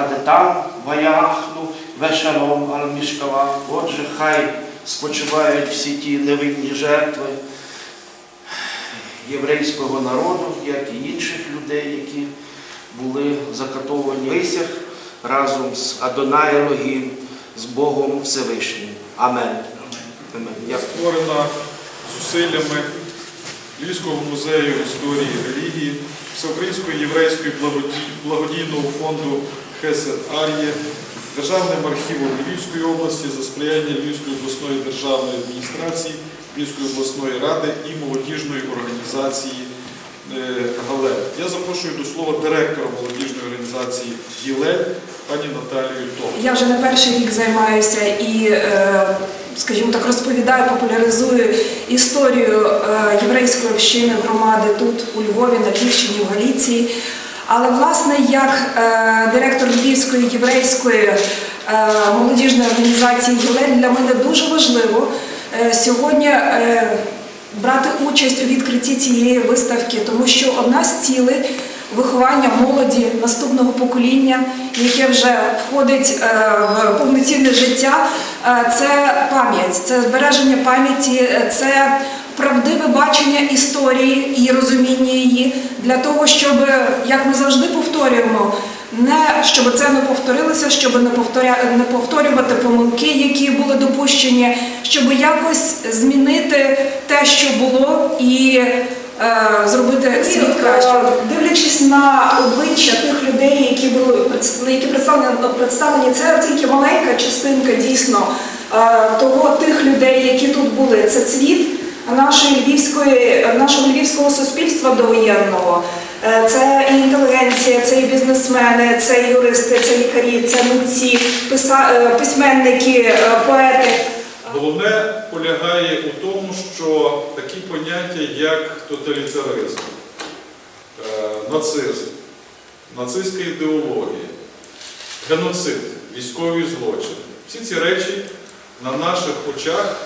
Унахадетам, Ваяхну, Вешаром, Аль-Мішкава. Отже, хай спочивають всі ті невинні жертви єврейського народу, як і інших людей, які були закатовані в висях разом з Адонай Елогім, з Богом Всевишнім. Амен. Амен. Створена зусиллями Львівського музею історії релігії, Всеукраїнської єврейської благодійного фонду Хесед Ар'є, Державним архівом Львівської області за сприяння Львівської обласної державної адміністрації, Львівської обласної ради і молодіжної організації е, Галер. Я запрошую до слова директора молодіжної організації Гілель пані Наталію Томас. Я вже не перший рік займаюся і, е, скажімо так, розповідаю, популяризую історію е, єврейської общини громади тут, у Львові, на Львівщині, в Галіції. Але, власне, як е, директор Львівської єврейської е, молодіжної організації «Гілель» для мене дуже важливо е, сьогодні брати участь у відкритті цієї виставки, тому що одна з цілей виховання молоді наступного покоління, яке вже входить в повноцінне життя, це пам'ять, це збереження пам'яті, це правдиве бачення історії і розуміння її для того, щоб, як ми завжди повторюємо, не щоб це не повторилося, щоб не повторя... не повторювати помилки, які були допущені, щоб якось змінити те, що було, і е, зробити світ краще. Дивлячись на обличчя тих людей, які були які представлені, представлені, це тільки маленька частинка дійсно е, того тих людей, які тут були. Це цвіт нашої львівської, нашого львівського суспільства довоєнного. Е, Це і інтелігенція, це і бізнесмени, це і юристи, це лікарі, це митці, е, письменники, е, поети. Головне полягає у тому, що такі поняття, як тоталітаризм, нацизм, нацистська ідеологія, геноцид, військові злочини, всі ці речі на наших очах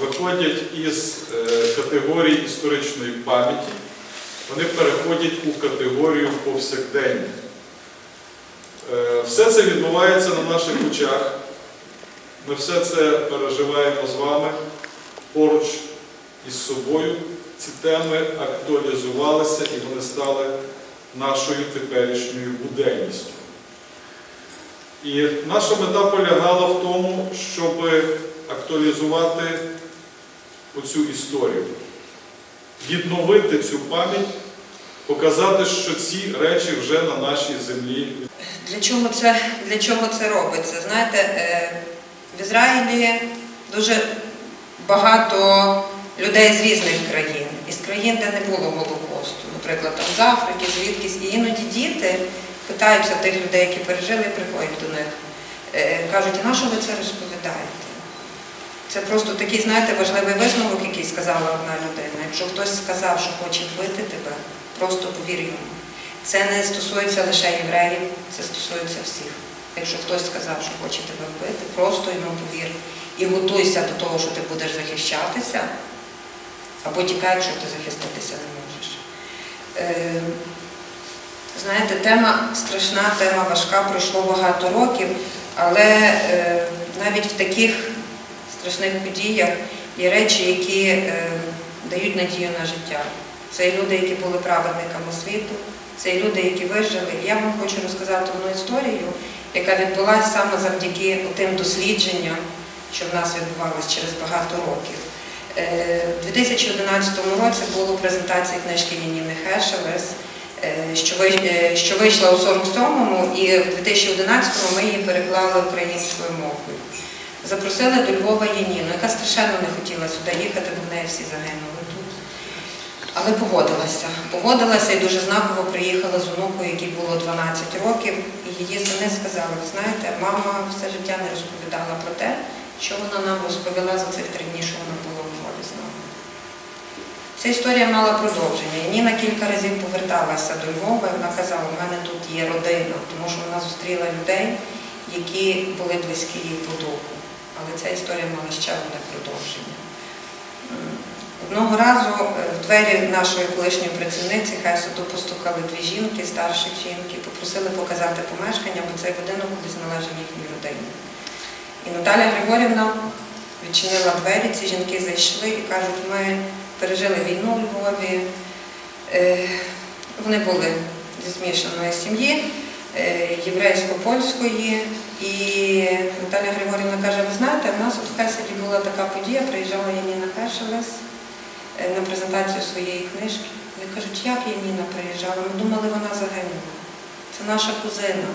виходять із е, категорії історичної пам'яті, вони переходять у категорію повсякдення. Е, Все це відбувається на наших очах. Ми все це переживаємо з вами поруч із собою. Ці теми актуалізувалися і вони стали нашою теперішньою буденністю. І наша мета полягала в тому, щоб актуалізувати оцю історію, відновити цю пам'ять, показати, що ці речі вже на нашій землі Для чого це, для чого це робиться? Знаєте, е, в Ізраїлі дуже багато людей з різних країн, із країн, де не було Голокосту, наприклад, там з Африки, звідкись. І іноді діти питаються тих людей, які пережили, приходять до них, е, кажуть, а на що ви це розповідаєте? Це просто такий, знаєте, важливий висновок, який сказала одна людина. Якщо хтось сказав, що хоче вбити тебе, просто повір йому. Це не стосується лише євреїв, це стосується всіх. Якщо хтось сказав, що хоче тебе вбити, просто йому повір. І готуйся до того, що ти будеш захищатися, або тікай, якщо ти захиститися не можеш. Е, знаєте, тема страшна, тема важка, пройшло багато років, але е, навіть в таких страшних подіях є речі, які е, дають надію на життя. Це і люди, які були праведниками світу, це і люди, які вижили. Я вам хочу розказати одну історію, яка відбулася саме завдяки тим дослідженням, що в нас відбувалось через багато років. Е, У 2011 році була презентація книжки Яніни Хешелес, е, е, що вийшла у 47-му, і в 2011-му ми її переклали українською мовою. Запросили до Львова Яніну, яка страшенно не хотіла сюди їхати, бо в неї всі загинули тут. Але погодилася. Погодилася і дуже знаково приїхала з онукою, якій було 12 років, і її сини сказали, ви знаєте, мама все життя не розповідала про те, що вона нам розповіла за цих три дні, що вона була в Львові з нами. Ця історія мала продовження. Ніна кілька разів поверталася до Львова, і вона казала, у мене тут є родина, тому що вона зустріла людей, які були близькі їй по духу. Але ця історія мала ще одне продовження. Одного разу е, в двері нашої колишньої працівниці Хесуду постукали дві жінки, старших жінки, попросили показати помешкання, бо цей будинок колись належав їхній родині. І Наталя Григорівна відчинила двері, ці жінки зайшли і кажуть, ми пережили війну у Львові. Е, Вони були зі змішаної сім'ї, е, єврейсько-польської. І Наталя Григорівна каже, ви знаєте, в нас от в Хеседі була така подія, приїжджала Яніна Кешелес е, на презентацію своєї книжки. Вони кажуть, як Яніна приїжджала? Ми думали, вона загинула. Це наша кузина.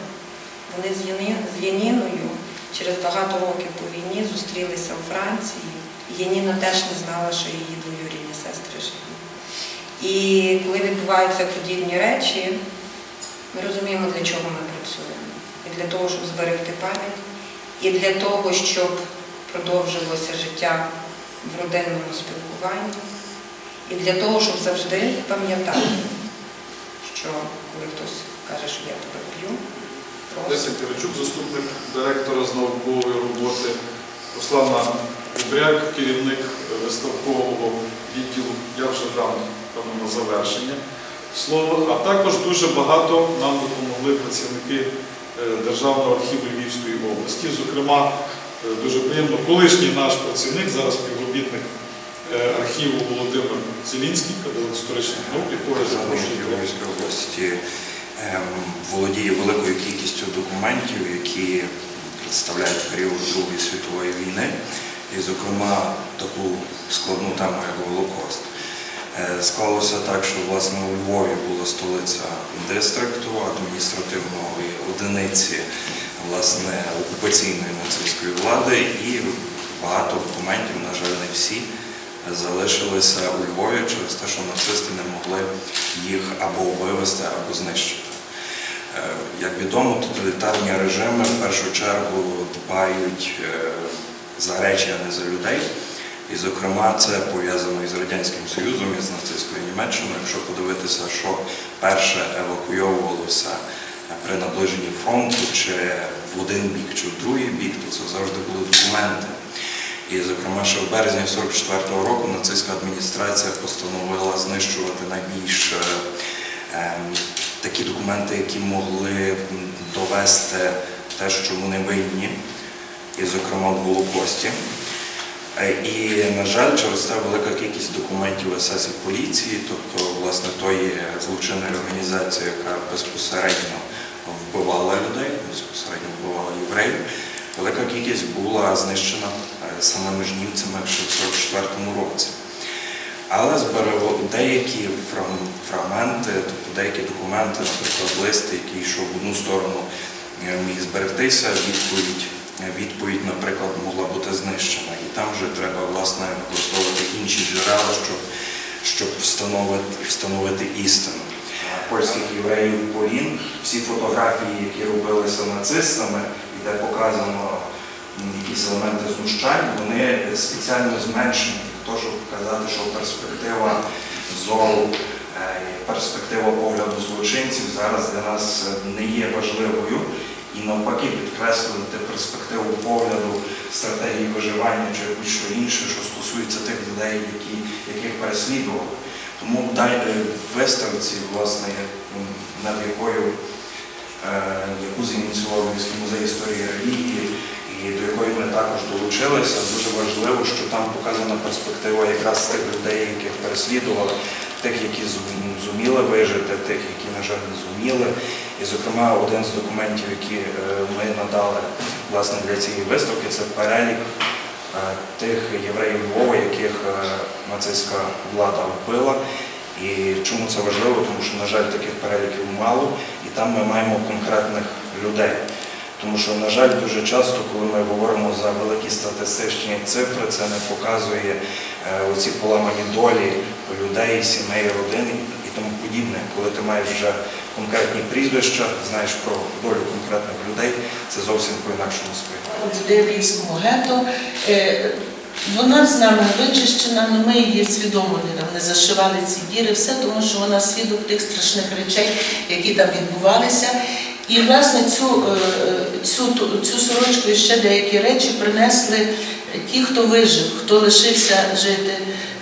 Вони з, Яни, з Яніною через багато років по війні зустрілися у Франції. Яніна теж не знала, що її двоюрідні сестри живі. І коли відбуваються подібні речі, ми розуміємо, для чого ми працюємо. І для того, щоб зберегти пам'ять, і для того, щоб продовжилося життя в родинному спілкуванні, і для того, щоб завжди пам'ятати, що коли хтось каже, що я тебе просто Леся Киричук, заступник директора з наукової роботи, Руслана Кубряк, керівник виставкового відділу. Я вже дам певно на завершення слово. А також дуже багато нам допомогли працівники е, Державного архіву Львівської області. Зокрема, дуже приємно, колишній наш працівник, зараз співробітник е, архіву Володимир Зелінський, кандидат історичних наук, якого Державний запрошую. області ем, володіє великою кількістю документів, які представляють період Другої світової війни, і, зокрема, таку складну тему, як Голокост. Е, Склалося так, що власне у Львові була столиця дистрикту, адміністративної одиниці власне окупаційної нацистської влади, і багато документів, на жаль, не всі залишилися у Львові через те, що нацисти не могли їх або вивезти, або знищити. Е, Як відомо, тоталітарні режими в першу чергу дбають е, за речі, а не за людей. І, зокрема, це пов'язано із Радянським Союзом, із нацистською Німеччиною. Якщо подивитися, що перше евакуйовувалося при наближенні фронту, чи в один бік, чи в другий бік, то це завжди були документи. І, зокрема, ще в березні 44-го року нацистська адміністрація постановила знищувати найбільш е, ем, такі документи, які могли довести те, що вони винні, і, зокрема, в Голокості. Е, І, на жаль, через це велика кількість документів СС і поліції, тобто, власне, тої злочинної організації, яка безпосередньо вбивала людей, безпосередньо вбивала євреїв, велика кількість була знищена е, самими жнівцями ще в 44-му році. Але зберегло деякі фрагменти, тобто деякі документи, наприклад, лист, який йшов в одну сторону, е, міг зберегтися, відповідь, відповідь, наприклад, могла бути знищена. Там вже треба власне використовувати інші джерела, щоб, щоб встановити, встановити істину. Польських євреїв Полін, всі фотографії, які робилися нацистами, і де показано якісь елементи знущань, вони спеціально зменшені для того, щоб показати, що перспектива зору, е, перспектива погляду злочинців зараз для нас не є важливою і навпаки підкреслити перспективу погляду стратегії виживання чи будь-що інше, що стосується тих людей, які, яких переслідували. Тому е, в виставці, власне, над якою е, яку зініціював Львівський музей історії релігії, і до якої ми також долучилися. Дуже важливо, що там показана перспектива якраз тих людей, яких переслідували, тих, які зуміли вижити, тих, які, на жаль, не зуміли. І, зокрема, один з документів, які е, ми надали власне для цієї виставки, це перелік е, тих євреїв Львова, яких е, нацистська влада вбила. І чому це важливо? Тому що, на жаль, таких переліків мало, і там ми маємо конкретних людей. Тому що, на жаль, дуже часто, коли ми говоримо за великі статистичні цифри, це не показує оці поламані долі людей, сімей, родин і тому подібне. Коли ти маєш вже конкретні прізвища, знаєш про долю конкретних людей, це зовсім по-інакшому. Завжди в гетто. Е, Вона з нами вичищена, але ми її свідомо не, там, не зашивали ці діри, все, тому що вона свідок тих страшних речей, які там відбувалися. І власне цю, е, цю, цю сорочку і ще деякі речі принесли ті, хто вижив, хто лишився жити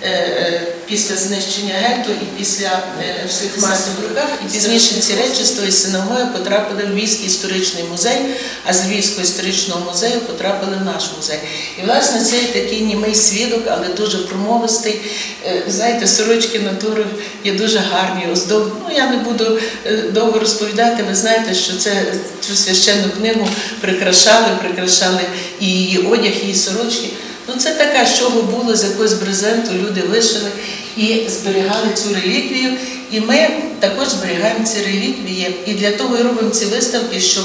е, е, після знищення гетто і після е, всіх масових руках. І пізніше ці речі з тої синагоги потрапили в Львівський історичний музей, а з Львівського історичного музею потрапили в наш музей. І власне цей такий німий свідок, але дуже промовистий. Е, Знаєте, сорочки натури є дуже гарні, оздоб. Ну я не буду е, довго розповідати. Ви знаєте, що це цю священну книгу прикрашали, прикрашали і її одяг, і її сорочки. Ну це така, з чого було, з якогось брезенту люди вишили і зберігали цю реліквію. І ми також зберігаємо ці реліквії. І для того і робимо ці виставки, щоб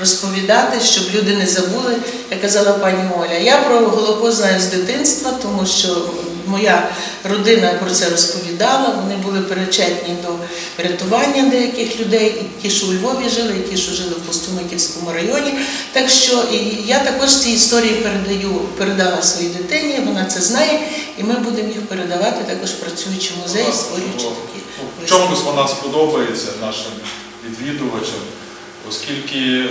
розповідати, щоб люди не забули, як казала пані Оля. Я про Голокост знаю з дитинства, тому що моя родина про це розповідала. Вони були причетні до врятування деяких людей, ті, що у Львові жили, і ті, що жили в Пустомитівському районі. Так що і я також ці історії передаю, передала своїй дитині, вона це знає, і ми будемо їх передавати також працюючи в музеї, створюючи такі. Ну, В чомусь вона сподобається нашим відвідувачам, оскільки е,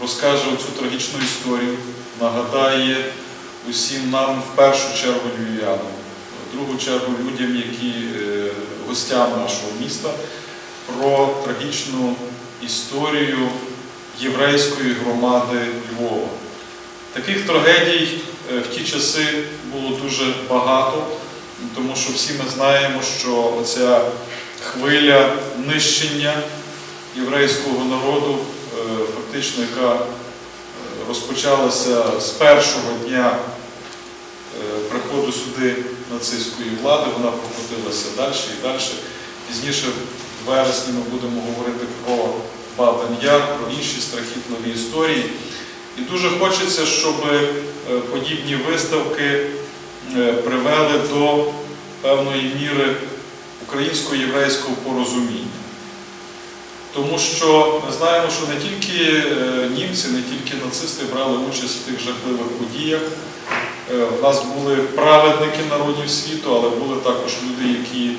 розкаже цю трагічну історію, нагадає усім нам в першу чергу львів'янам, в другу чергу людям, які е, гостям нашого міста, про трагічну історію єврейської громади Львова. Таких трагедій е, в ті часи було дуже багато, тому що всі ми знаємо, що оця хвиля нищення єврейського народу, е, фактично, яка розпочалася з першого дня е, приходу сюди нацистської влади, вона прокотилася далі і далі. Пізніше в вересні ми будемо говорити про Бабин Яр, про інші страхітливі історії. І дуже хочеться, щоб е, подібні виставки е, привели до певної міри українсько-єврейського порозуміння. Тому що ми знаємо, що не тільки е, німці, не тільки нацисти брали участь в тих жахливих подіях. Е, В нас були праведники народів світу, але були також люди, які е,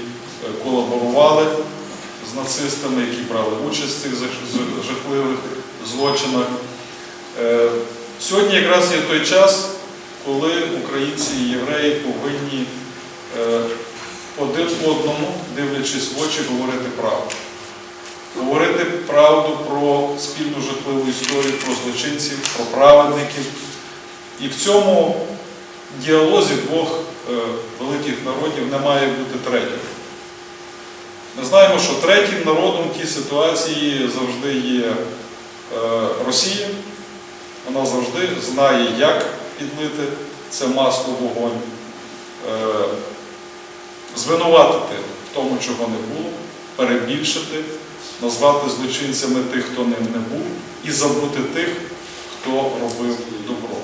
колаборували з нацистами, які брали участь в цих жахливих злочинах. Е, Сьогодні якраз є той час, коли українці і євреї повинні е, один одному, дивлячись в очі, говорити правду. Говорити правду про спільну жахливу історію, про злочинців, про праведників. І в цьому діалозі двох е, великих народів не має бути третього. Ми знаємо, що третім народом в тій ситуації завжди є е, Росія. Вона завжди знає, як підлити це масло вогонь, е, звинуватити в тому, чого не було, перебільшити, назвати злочинцями тих, хто ним не був, і забути тих, хто робив добро.